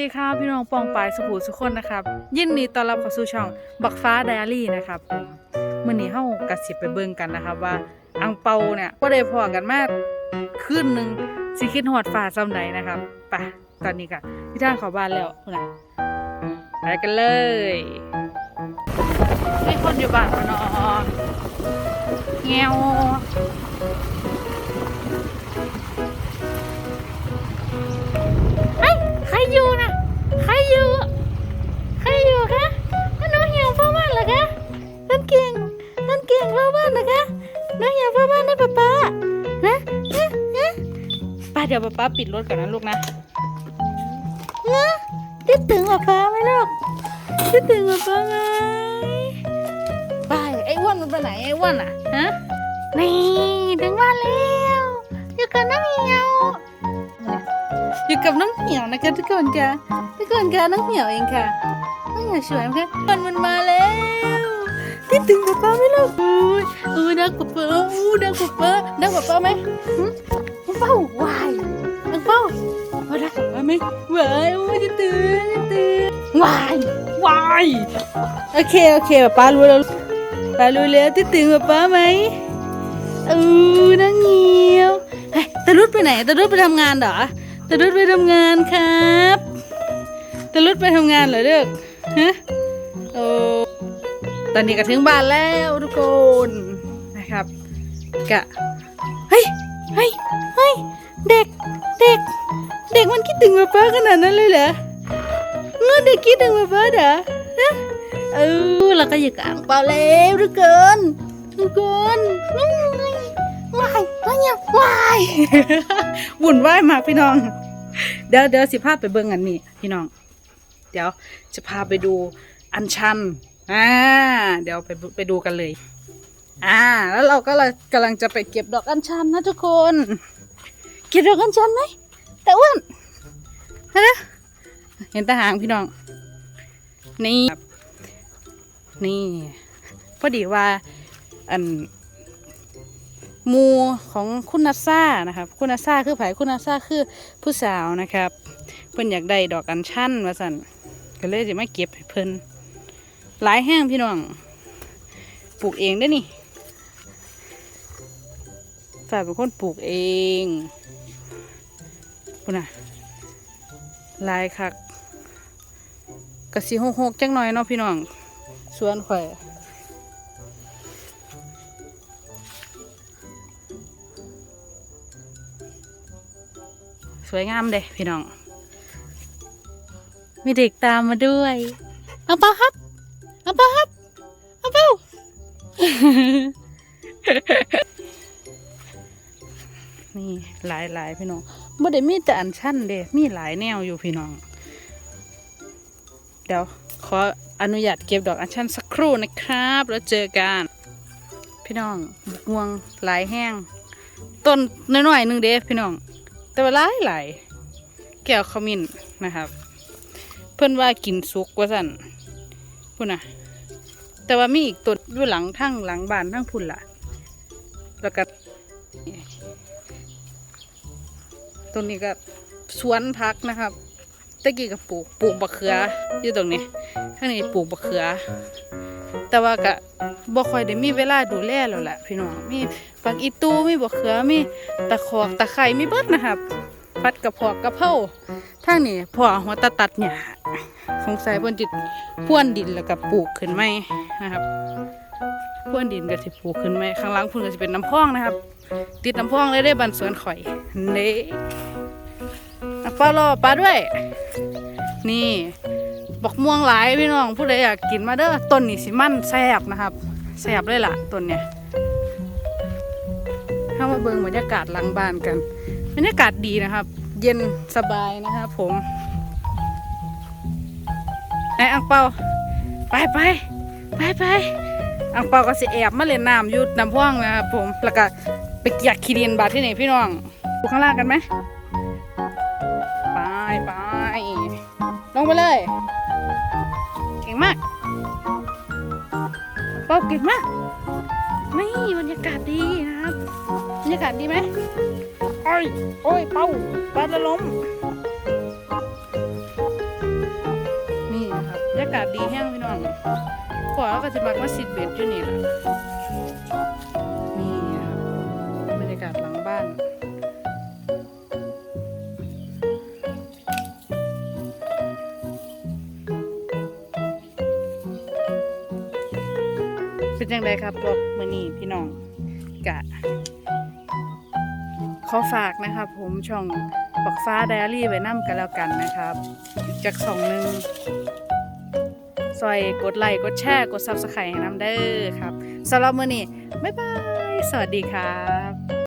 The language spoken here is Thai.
สวัสดีค่ะพี่น้องปองปายสุภูสุคนนะครับ ยินดีต้อนรับเข้าสู่ช่องบักฟ้าไดอารี่นะครับมมื้อนี้เฮากระสิบไปเบิ่งกันนะครับว่าอังเปาเนี่ยบ่ได้พอกันมาคืนหนึ่งสิคิดฮอดฟ้าซำใดนนะครับไปตอนนี้ก็พี่ทางข้าบ้านแล้วนะไปกันเลยมีคนอยู่บ้านบ่เนาะแงว ป้าเดี๋ยวป๊าป๊าปิดรถก่อนนะลูกนะนะคิดถึงป๊าป๊าไหมลูกคิดถึงป๊าป๊าไหมไปไอ้อ้วนมันไปไหนไอ้อ้วนอะฮะนี่ถึงบ้านแล้วอยู่กับน้องเหี่ยวอยู่กับน้องเหมียวนะคะทุกคนค่ะทุกคนค่ะน้องเหมียวเองค่ะน้องเหมียวสวยไหมคะคนมันมาแล้วคิ ดถึงป๊าป๊าไหมลูกอุ้ยอุ้ยนักป๊าป๊าอู้นักป๊าป๊านักป๊าป๊าไหมหึน้องป้าวายน้องป้าเอานักป๊าป๊าไหมวายอู้จะตื่นจะตื่นวายวายโอเคโอเคป๊าป๊ารู้แล้วป๊ารู้แล้วคิดถึงป๊าป๊าไหมอู้นังเหมียวเฮ้ยตารุดไปไหนตารุดไปทำงานเหรอตะลุดไปทำงานครับตะลุดไปทำงานเหรอเด็กฮะโอ้ ตอนนี้ก็ถึงบ้านแล้วทุกคนนะครับกะเฮ้ยเฮ้ยเฮ้ยเด็กเด็ก เด็กมันคิดถึงป๊าป๊าขนาดนั้นเลยเหรอเงอเด็กคิดถึงป๊าป๊าเหรอฮะเออเราก็อยู่กับอ่างเปล่าแล้วทุกคนทุกคนวายวายวายว้ายวุ่นวายมากพี่น้อง เดี๋ยวเดี๋ยวสิพาไปเบิ่งอันนี้พี่น้อง เดี๋ยวจะพาไปดูอันชัน อ่า เดี๋ยวไปไปดูกันเลย อ่า แล้วเราก็เลยกำลังจะไปเก็บดอกอัญชันนะทุกคน เก็บดอกอัญชันไหมแต่อ้วนนะเห็นตาหางพี่น้อง นี่ นี่ พอดีว่า อันมูของคุณนัซ่านะครับ คุณนัซ่าคือไผคุณนัซ่าคือผู้สาวนะครับ เพิ่นอยากได้ดอกอัญชันว่าสั่นก็เลยจะมาเก็บให้เพิ่น หลายแห้งพี่น้อง ปลูกเองได้นี่ฝ่ายเป็นคนปลูกเองคุณน่ะหลายคักกระสีหกหกๆจังหน่อยเนาะพี่น้อง สวนข่อยสวยงามเลยพี่น้อง มีเด็กตามมาด้วย เอังเปาครับ อังเปาครับอังเปานี่หลายหลายพี่น้องบ่ได้มีแต่อันชั่นเด้มีหลายแนวอยู่พี่น้อง เดี๋ยวขออนุญาตเก็บดอกอัญชันสักครู่นะครับ แล้วเจอกัน พี่น้องบุกม่วงหลายแห้ง ต้นน้อยๆหนึ่งเด้พี่น้อง แต่ว่าหลายหลายแก้วขมิ้นนะครับ เพื่อนว่ากินสุกว่าสั่นพุ่นนะ แต่ว่ามีอีกต้นอยู่หลังทั้งหลังบ้านทั้งพุ่นละแล้วก็ต้นนี้ก็สวนพักนะครับตะกี้ก็ปลูกปลูกบะเขืออยู่ตรงนี้ข้างนี้ปลูกบะเขือ แต่ว่าก็บ่ค่อยได้มีเวลาดูแลแล้วแหละพี่น้องมีฝักอีตูมีบะเขือมีตะขอกตะไคร้มีเบิดนะครับ พัดกระเพาะกระเพราทางนี้พอหัวตะตัดหญ้า สงสัยเพิ่นจิตพ่วนดินแล้วก็ปลูกขึ้นไหมนะครับพ่วนดินก็สิปลูกขึ้นไหมข้างล่างพิ่นก็สิเป็นน้ำพองนะครับ ติดน้ำพองเลยได้บันสวนข่อยเน่ปลารอปลาด้วย นี่บอกม่วงหลายพี่น้องผู้ใดอยากกินมาเด้อต้นนี้สิมันแซ่บนะครับแซ่บเลยล่ะต้นเนี้ยเข้ามาเบิ่งบรรยากาศหลังบ้านกัน บรรยากาศดีนะครับ เย็นสบายนะครับผม ไอ้อังเปาไปไปไปไปอังเปาก็สิแอบมาเล่นน้ำอยู่น้ำพ่วงนะครับผมแล้วก็ไปเกียกขี้ดินบาดที่ไหนพี่น้องดูข้างล่างกันไหมไปไปลงไปเลย เก่งมากเปาเก่งมากนี่บรรยากาศดีนะครับบรรยากาศดีไหมโอ้ยโอ้ยเปาปลาจะล้มากาศดีแห้งพี่น้องขวาก็จะมักมาสิดเบ็ดอยู่นี่แหละนี่ครับบรรยากาศหลังบ้านเป็นยังไงครับพวกมือนี้พี่น้องกะ ขอฝากนะครับ ผมช่องปักฟ้าไดอารี่ไว้นํกันแล้วกันนะครับ จากสองหนึ่ง ซอยกดไลค์กดแชร์กดซับสไครต์ให้น้ำเด้อครับสำหรับมื้อนี้บ๊ายบาย สวัสดีครับ